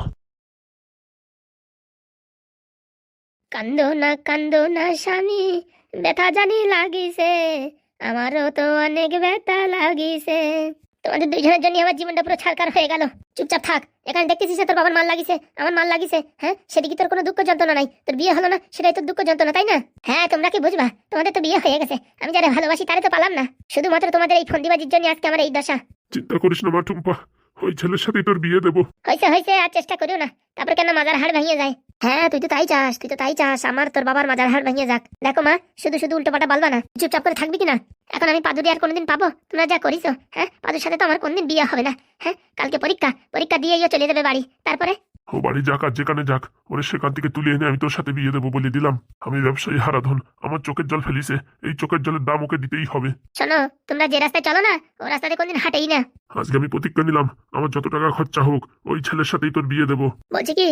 কান্দো না কান্দো না স্বামী ব্যথা জানি লাগিছে, আমারও তো অনেক ব্যথা লাগিছে। তোমাদের দুইজনের জন্য আমার জীবনটা পুরো ছাড়কার হয়ে গেল। চুপচাপ থাক, এখানে দেখতেছিস তোর বাবার মাল লাগিছে, আমার মাল লাগিছে হ্যাঁ? সেদিকে তোর কোনো দুঃখ যন্ত্রণা নাই? তোর বিয়ে হলো না, সেটাই তোর দুঃখ যন্ত্রণা, তাই না? হ্যাঁ তোমরা কি বুঝবা? তোমাদের তো বিয়ে হয়ে গেছে, আমি যারা ভালোবাসি তারে তো পালাম না। শুধুমাত্র তোমাদের এই ফন্দিবাজির জন্য আজকে আমার এই দশা। চিন্তা করিস না মা টুম্পা ওই ছেলের সাথে তোর বিয়ে দেবো। হয়েছে হয়েছে, আর চেষ্টা করিও না। তারপর কেন মাজার হাড় ভেঙে যায়? হ্যাঁ তুই তো তাই চাস, তুই তো তাই চাস। আমার, তোর বাবার মাজার হাড় ভাঙিয়ে যাক। দেখো মা, শুধু শুধু উল্টো পাটা বলবা না। চুপচাপ করে থাকবি কিনা? এখন আমি পাদুরি আর কোনোদিন পাবো? তোমরা যা করিস হ্যাঁ? পাদুর সাথে তো আমার কোনদিন বিয়ে হবে না হ্যাঁ? কালকে পরীক্ষা পরীক্ষা দিয়ে চলে যাবে বাড়ি। তারপরে? ও বাড়ি যাক আর যেখানে যাক ওরে সেখান থেকে তুলে এনে আমি তোর সাথে বিয়ে দেবো বলে দিলাম। আমি ব্যবসায়ী হারাধন আমার চোখের জল ফেলিছে এই চোখের জলের দাম ওকে দিতেই হবে। শোনো তোমরা যে রাস্তায় চলো না ও রাস্তাতে কোনদিন হাঁটেই না। আজকে আমি প্রতিজ্ঞা নিলাম আমার যত টাকা খরচা হোক ওই ছেলের সাথেই তোর বিয়ে দেবো। বলছি কি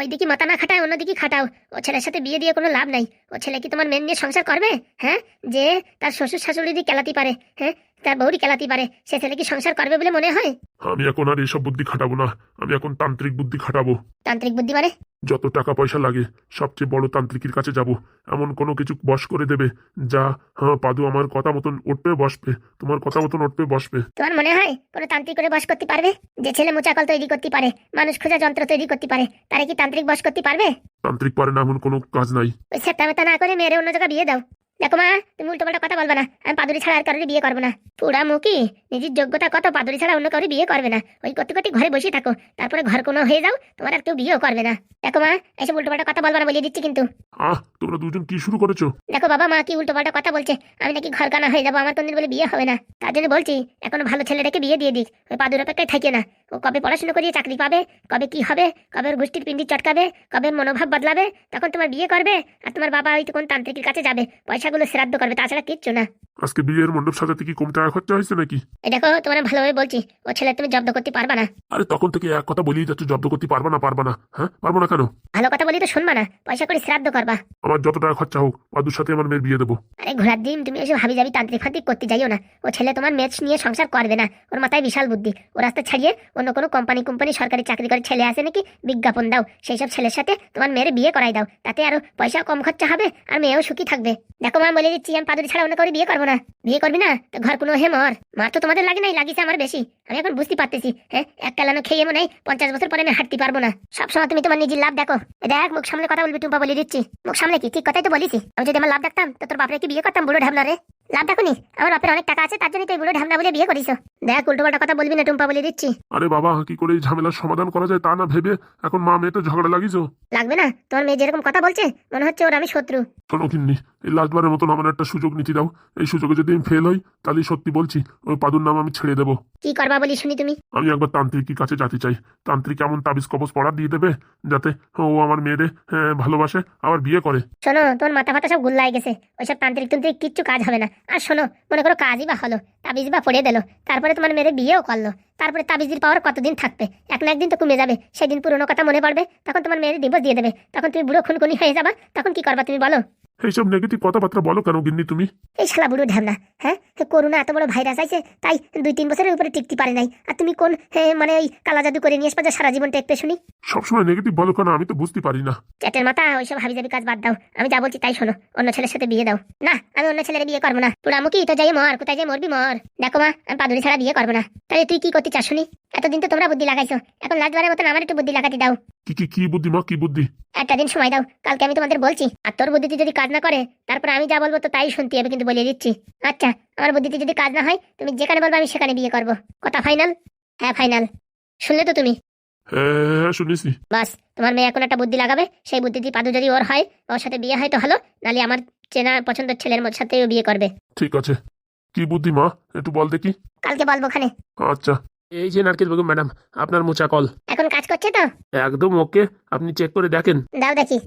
ওই দিকে মাথা না খাটায় অন্যদিকে খাটাও। ও ছেলের সাথে বিয়ে দিয়ে কোনো লাভ নাই। ও ছেলে কি তোমার মেন নিয়ে সংসার করবে? হ্যাঁ? যে তার শ্বশুর শাশুড়ি দিয়ে কেলাতে পারে। হ্যাঁ? তার বউরি কেলাতে পারে। সে ছেলে কি সংসার করবে বলে মনে হয়? আমি এখন আর এসব বুদ্ধি খাটাবো না। আমি এখন তান্ত্রিক বুদ্ধি খাটাবো। তান্ত্রিক বুদ্ধি মানে? যত টাকা পয়সা লাগে সবচেয়ে বড় তান্ত্রিকের কাছে যাব। এমন কোনো কিছু বশ করে দেবে যা হ্যাঁ পাদু আমার কথা মতন উঠবে বসবে। তোমার কথা মতন উঠবে বসবে। তোমার মনে হয় কোনো তান্ত্রিক করে বস করতে পারবে? যে ছেলে মোচাকল তৈরি করতে পারে মানুষ খোঁজা যন্ত্র তৈরি করতে পারে তারে কি তান্ত্রিক বস করতে পারবে? তান্ত্রিক পারে না এমন কোনো কাজ নাই। ওই সেটা না করে মেরে অন্য জায়গায় বিয়ে দাও। দেখো মা তুমি উল্টো পাল্টা কথা বলবে না। আমি পাদুরি ছাড়া আর কারোর বিয়ে করব না। পুরা মুখি নিজের যোগ্যতা কত পাদুরি ছাড়া অন্য কারোর বিয়ে করবে না। ওই করতে করতে ঘরে বসে থাকো। তারপরে ঘর কোনো হয়ে যাও তোমার আর কেউ বিয়েও করবে না। দেখো মা এসব উল্টো পাল্টা কথা বলবা না বলে দিচ্ছি কিন্তু। আহ তোমরা দুজন কি শুরু করেছ? দেখো বাবা মা কি উল্টো পাল্টা কথা বলছে। আমি নাকি ঘর কানা হয়ে যাব আমার কোনদিন বলে বিয়ে হবে না। তার জন্য বলছি এখন ভালো ছেলেটাকে বিয়ে দিয়ে দিক। ওই পাদুর অপেক্ষায় থাকে না। ও কবে পড়াশোনা করিয়ে চাকরি পাবে কবে কি হবে কবে ওর গোষ্ঠীর পিন্ডি চটকাবে কবে মনোভাব বদলাবে তখন তোমার বিয়ে করবে আর তোমার বাবা হয়তো কোন তান্ত্রিকের কাছে যাবে। পয়সাগুলো শ্রাদ্ধ করবে তাছাড়া কিচ্ছু না। আজকে বিয়ের মণ্ডপ সাজাতে কি কম টাকা খরচা হয়েছে নাকি? এই দেখো তোমার ভালোভাবে বলছি ও ছেলে তুমি জব্দ করতে পারবা না। আরে তখন থেকে এক কথা বলেই যাচ্ছ জব্দ করতে পারবা না পারবা না। হ্যাঁ? পারব না কেন? ভালো কথা বলি তো শুনবা না পয়সা করে শ্রাদ্ধ করবা। আমার যত টাকা খরচা হোক পাদুর সাথে আমার মেয়ের বিয়ে দেবো। আরে ঘোড়ার দিন তুমি এসে ভাবি যাবি তান্ত্রিক ফান্ত্রিক করতে যাইও না। ও ছেলে তোমার ম্যাচ নিয়ে সংসার করবে না। ওর মাথায় বিশাল বুদ্ধি। ও রাস্তা ছাড়িয়ে অন্য কোনো কোম্পানি কোম্পানি সরকারি চাকরি করে ছেলে আছে নাকি? বিজ্ঞাপন দাও সেই সব ছেলের সাথে তোমার মেয়ের বিয়ে করাই দাও। তাতে আরও পয়সা কম খরচা হবে আর মেয়েও সুখী থাকবে। দেখো মা বলে দিচ্ছি, আমি পাদুরি ছাড়া অন্য কাউরে বিয়ে করব না। বিয়ে করবি না? তো ঘর কোনো হে মর মার তো তোমাদের লাগে নাই, লাগিছে আমার বেশি। আমি এখন বুঝতে পারতেছি হ্যাঁ? এক কালানো খেয়ে মনে হয় পঞ্চাশ বছর পরে আমি হাঁটতে পারব না। সবসময় তুমি তোমার নিজের লাভ দেখো। দেখ, মুখ সামনে কথা বলবি, টুম্পা বলে দিচ্ছি। মুখ সামনে কি? ঠিক কথাই তো বলিছি। আমি যদি আমার লাভ দেখতাম, তো তোর বাপরে কি বিয়ে করতাম, বুড়ো ঢাবনা রে? লাভ দেখুনি? আমার বাপের অনেক টাকা আছে তার জন্য তুই বুড়ো ঢাবনা বলে বিয়ে করিস। দেখ উল্টো পাল্টা কথা বলবি না টুম্পা বলে দিচ্ছি। আরে বাবা কি করে এই ঝামেলার সমাধান করা যায় তা না ভেবে এখন মা মেয়েতে ঝগড়া লাগিয়েছো লাগবে না? তোমার মেয়ে যেরকম কথা বলছে মনে হচ্ছে ওর আমি শত্রু। শোনো কিন্নি এই লাস্টবারের মতন আমার একটা সুযোগ নিতে দাও। এই সুযোগে যদি আমি ফেল হই তাহলে সত্যি বলছি ওই পাদুর নাম আমি ছেড়ে দেবো। কি করবা বলি শুনি তুমি? আমি একবার তান্ত্রিকের কাছে যেতে চাই। তান্ত্রিক এমন তাবিজ কবজ পড়া দিয়ে দেবে যাতে ও আমার মেয়েদের হ্যাঁ, ভালোবাসে আবার বিয়ে করে। শোনো তোমার মাথা ফাতা সব গুল্লাই গেছে। ওইসব তান্ত্রিক তান্ত্রিক কিচ্ছু কাজ হবে না। আর শোনো, মনে করো কাজই বা হলো, তাবিজ বা পড়ে দিল, তারপরে তোমার মেয়ের বিয়েও করল, তারপরে তাবিজের পাওয়ার কতদিন থাকবে? এক না একদিন তো কমে যাবে, সেদিন পুরনো কথা মনে পড়বে, তখন তোমার মেয়ের ডিভোর্স দিয়ে দেবে, তখন তুমি বুড়ো খুনকুনি হয়ে যাবা, তখন কি করবা তুমি বলো? এইসব নেগেটিভ কথাবার্তা বলো কেন গিন্নি তুমি? এই শালা বুড়ো ঢ্যামনা হ্যাঁ? করোনা এত বড় ভাইরাস আছে তাই দুই তিন বছরের উপরে টিকতে পারে নাই। আর তুমি কোন মানে ওই কালা জাদু করে নিয়ে আসবা যে সারা জীবন টেকতে শুনি? সবসময় নেগেটিভ বলো কেন আমি তো বুঝতে পারি না। চ্যাটের মাথা ওইসব হাবিজাবি কাজ বাদ দাও। আমি যা বলছি তাই শোনো অন্য ছেলের সাথে বিয়ে দাও। না আমি অন্য ছেলের বিয়ে করব না। পুরা মুখি তো যাই মর কোথায় যাই মরবি মর। দেখো মা আমি পাদুরি ছাড়া বিয়ে করব না। তাহলে তুই কি করতে চাস শুনি? এতদিন তো তোমরা বুদ্ধি লাগাইছো। এখন লাস্টবারের মতন আমার একটু বুদ্ধি লাগাতে দাও। কি কি কি বুদ্ধি মা কি বুদ্ধি? একটা দিন সময় দাও। কালকে আমি তোমাদের বলছি আর তোর বুদ্ধিতে যদি কাজ না করে তারপর আমি যা বলব তো তাই শুনতে হবে কিন্তু বলে দিচ্ছি। আচ্ছা আমার বুদ্ধিতে যদি কাজ না হয় তুমি যেখানে বলব আমি সেখানে বিয়ে করব। কথা ফাইনাল? হ্যাঁ ফাইনাল। শুনলে তো তুমি? হ্যাঁ হ্যাঁ শুনেছি। বাস তোমার মেয়ে এখন একটা বুদ্ধি লাগাবে। সেই বুদ্ধিতে পাদু যদি ওর হয় ওর সাথে বিয়ে হয় তো হলো নালে আমার চেনা পছন্দের ছেলের সাথেও বিয়ে করবে। ঠিক আছে। কি বুদ্ধি মা? একটু বল দেখি। কালকে বলব খানে আচ্ছা। এই যে নারকেল বেগম ম্যাডাম আপনার মোচা কল। এখন কাজ করছে তো? একদম ওকে আপনি চেক করে দেখেন। দাও দেখি।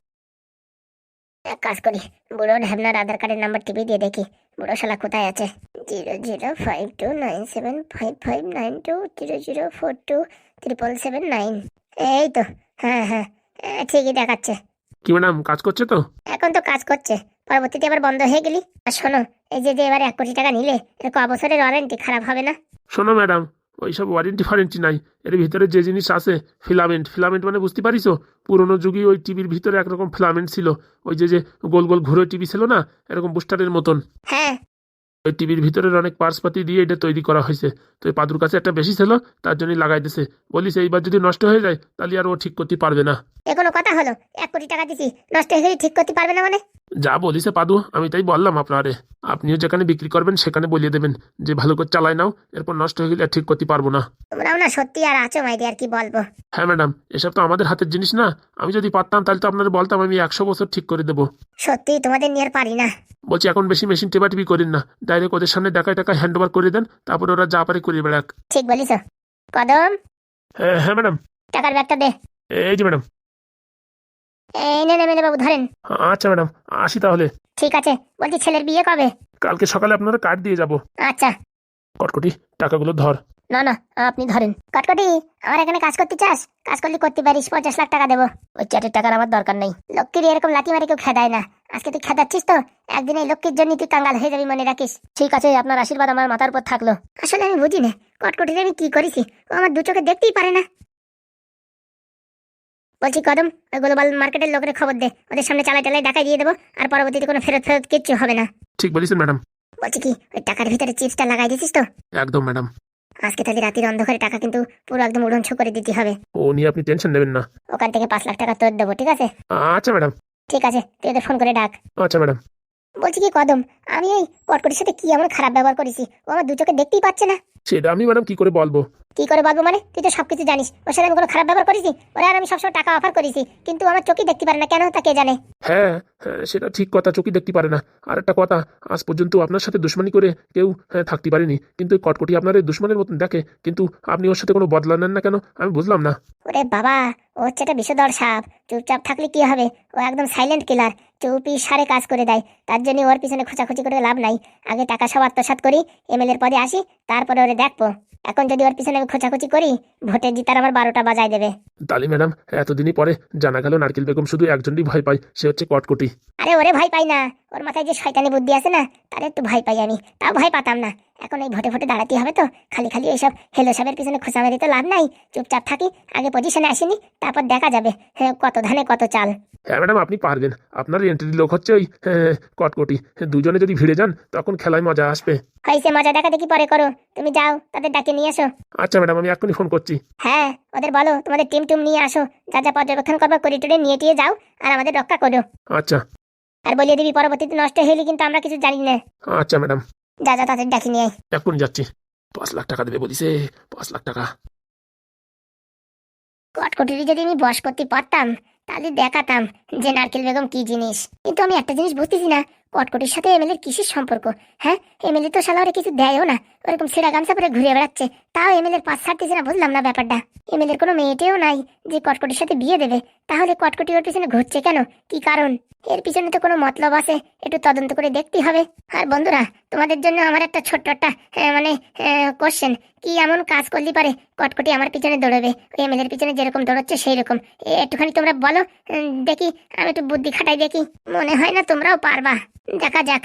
এক কাজ করি বুড়ো ঢ্যাবনার আধার কার্ডের নাম্বার টিপি দিয়ে দেখি বুড়ো শালা কোথায় আছে? Zero zero five two nine seven five five nine two zero zero four two triple seven nine. এই তো হ্যাঁ হ্যাঁ ঠিকই দেখাচ্ছে। কি ম্যাডাম কাজ করছে তো? এখন তো কাজ করছে পরবর্তীতে আবার বন্ধ হয়ে গেলি। আর শোনো এই যে যে এবার এক কোটি টাকা নিলে এর ক বছরের ওয়ারেন্টি খারাপ হবে না। শোনো ম্যাডাম ওইসব ওয়ারেন্টি ফারেন্টি নাই। এর ভিতরে যে জিনিস আছে ফিলামেন্ট ফিলামেন্ট মানে বুঝতে পারিস পুরোনো যুগে ওই টিভির ভিতরে একরকম ফিলামেন্ট ছিল। ওই যে যে গোল গোল ঘুরে টিভি ছিল না এরকম বুস্টারের মতন। হ্যাঁ। ওই টিভির ভিতরের অনেক পার্সপাতি দিয়ে এটা তৈরি করা হয়েছে। তো এই পাদুর কাছে একটা বেশি ছিল তার জন্যই লাগাই দিছে বলিস এইবার যদি নষ্ট হয়ে যায় তাহলে আর ও ঠিক করতে পারবে না। এ কোনো কথা হলো? এক কোটি টাকা দিছি নষ্ট হয়ে গেলে ঠিক করতে পারবে না মানে? যা বলিছে পাদু আমি তাই বললাম আপনারে। আপনিও যেখানে বিক্রি করবেন সেখানে বলিয়ে দেবেন। যে ভালো করে চালাই নাও এরপর নষ্ট হয়ে গেলে ঠিক করতে পারব না। তোমরাও না সত্যি আর আছো আর কি বলব? হ্যাঁ ম্যাডাম এসব তো আমাদের হাতের জিনিস না। আমি যদি পারতাম তাহলে তো আপনারা বলতাম আমি একশো বছর ঠিক করে দেবো। সত্যি তোমাদের নিয়ে আর পারি না। বলছি এখন বেশি মেশিন টেপাটিপি করেন না। ডাইরেক্ট ওদের সামনে দেখায় টাকা হ্যান্ড ওভার করে দেন তারপরে ওরা যা পারে করে বেড়াক। ঠিক বলিস কদম হ্যাঁ হ্যাঁ ম্যাডাম টাকার ব্যাগটা দে। এই যে ম্যাডাম এই নে নেমে বাবু ধরেন। আচ্ছা ম্যাডাম আসি তাহলে। ঠিক আছে বলছি ছেলের বিয়ে কবে? কালকে সকালে আপনারা কার্ড দিয়ে যাব। আচ্ছা। কটকটি টাকাগুলো ধর। না না আপনি ধরেন। কটকটি আমার এখানে কাজ করতে চাস? কাজ করলে করতে পারিস পঞ্চাশ লাখ টাকা দেবো। ওই চাটের টাকার আমার দরকার নেই। লক্ষ্মীর এরকম লাঠি মারি কেউ খেদায় না। আজকে তুই খেদাচ্ছিস তো? একদিন এই লক্ষ্মীর জন্য তুই কাঙ্গাল হয়ে যাবি মনে রাখিস। ঠিক আছে আপনার আশীর্বাদ আমার মাথার উপর থাকল। আসলে আমি বুঝি না কটকটির আমি কি করেছি? ও আমার দু চোখে দেখতেই পারে না। বলছি কদম ওই গ্লোবাল মার্কেটের লোকের খবর দে। ওদের সামনে চালাই টালাই ডাকাই দিয়ে দেবো আর পরবর্তীতে কোনো ফেরত ফেরত কিচ্ছু হবে না। ঠিক বলেছেন ম্যাডাম। বলছি কি ওই টাকার ভিতরে চিপসটা লাগাই দিছিস তো? একদম ম্যাডাম। আজকে তাদের রাতের অন্ধকারে টাকা কিন্তু পুরো একদম উড়ঞ্ছ করে দিতে হবে। ও নিয়ে আপনি টেনশন নেবেন না। ওখান থেকে পাঁচ লাখ টাকা তোর দেবো ঠিক আছে? আচ্ছা ম্যাডাম। ঠিক আছে তুই ওদের ফোন করে ডাক। আচ্ছা ম্যাডাম। বলছি কি কদম আমি ওই কটকটির সাথে কি এমন খারাপ ব্যবহার করেছি? ও আমার দু চোখে দেখতেই পাচ্ছে না। সেটা আমি ম্যাডাম কি করে বলব? কি করে বলব মানে? তুই তো সবকিছু জানিস। ওর সাথে আমি কোনো খারাপ ব্যবহার করেছি? ওরা আর আমি সবসময় টাকা অফার করেছি। কিন্তু আমার চোখই দেখতে পারে না। কেন? তা কে জানে? হ্যাঁ হ্যাঁ, সেটা ঠিক কথা চোখই দেখতে পারে না। আর একটা কথা আজ পর্যন্ত আপনার সাথে দুশ্মনী করে কেউ হ্যাঁ, থাকতে পারেনি। কিন্তু এই কটকটি আপনার এই দুশ্মনের মতন দেখে কিন্তু আপনি ওর সাথে কোনো বদলা নেন না কেন? আমি বুঝলাম না। ওরে বাবা ও হচ্ছে একটা বিষধর সাপ। চুপচাপ থাকলে কি হবে? ও একদম সাইলেন্ট কিলার চুপি সারে কাজ করে দেয়। তার জন্য ওর পিছনে খোঁচাখুচি করে লাভ নাই। আগে টাকা সব আত্মসাৎ করি এমএলএর পদে আসি তারপরে ওরে দেখব। এখন যদি ওর পিছনে আমি খোঁচাখুচি করি ভোটে জিতার আমার বারোটা বাজায় দেবে। তালি ম্যাডাম এতদিনই পরে জানা গেল নারকেল বেগম শুধু একজনই ভয় পায় সে হচ্ছে কটকটি। আরে ওরে ভয় পাই না। ওর মাথায় যে শয়তানি বুদ্ধি আছে না তার একটু ভয় পাই আমি। তাও ভয় পাতাম না। এখন এই ভোটে ভোটে দাঁড়াতে হবে তো। খালি খালি এইসব হেলো সাহেবের পিছনে খোঁচা মেরে তো লাভ নাই। চুপচাপ থাকি আগে পজিশনে আসিনি তারপর দেখা যাবে হ্যাঁ কত ধানে কত চাল। হ্যাঁ ম্যাডাম আপনি পারবেন। আপনার এন্ট্রি লোক হচ্ছে ওই কটকটি। দুজনে যদি ভিড়ে যান তখন খেলায় মজা আসবে। হয়েছে মজা দেখা দেখি পরে করো। তুমি যাও তাদের ডাকে নিয়ে এসো। আচ্ছা ম্যাডাম আমি এক্ষুনি ফোন করছি। হ্যাঁ ওদের বলো তোমাদের টিম টুম নিয়ে আসো। যা যা পর্যবেক্ষণ করবার করিডোরে নিয়ে টিয়ে যাও আর আমাদের রক্ষা করো। আচ্ছা। আর বলিয়ে দিবি পরবর্তীতে নষ্ট হইলে কিন্তু আমরা কিছু জানি না। আচ্ছা ম্যাডাম। যা যা তাদের ডাকি নিয়ে আয়। এক্ষুনি যাচ্ছি। পাঁচ লাখ টাকা দেবে বলিছে পাঁচ লাখ টাকা। কটকটিরি যদি আমি বস করতে পারতাম তাহলে দেখাতাম যে নারকেল বেগম কি জিনিস। কিন্তু আমি একটা জিনিস বুঝতেছি না কটকটির সাথে এমএলএর কিসের সম্পর্ক? হ্যাঁ? এমএলএ তো শালা ওরা কিছু দেয়ও না। ওরকম ছেঁড়া গামছা পরে ঘুরে বেড়াচ্ছে। তাও এমএলএর পাশ ছাড়তেছে না, বুঝলাম না ব্যাপারটা। এমএলএর কোনো মেয়েটেও নাই যে কটকটির সাথে বিয়ে দেবে। তাহলে কটকটি ওর পিছনে ঘুরছে কেন? কি কারণ? এর পিছনে তো কোনো মতলব আছে। একটু তদন্ত করে দেখতেই হবে। আর বন্ধুরা, তোমাদের জন্য আমার একটা ছোট্ট একটা মানে কোশ্চেন কি এমন কাজ করলে পারে? কটকটি আমার পিছনে দৌড়বে। ওই এমএলএর পিছনে যেরকম দৌড়চ্ছে সেই রকম একটুখানি তোমরা বলো। দেখি, আমি একটু বুদ্ধি খাটাই দেখি। মনে হয় না তোমরাও পারবা। দেখা যাক।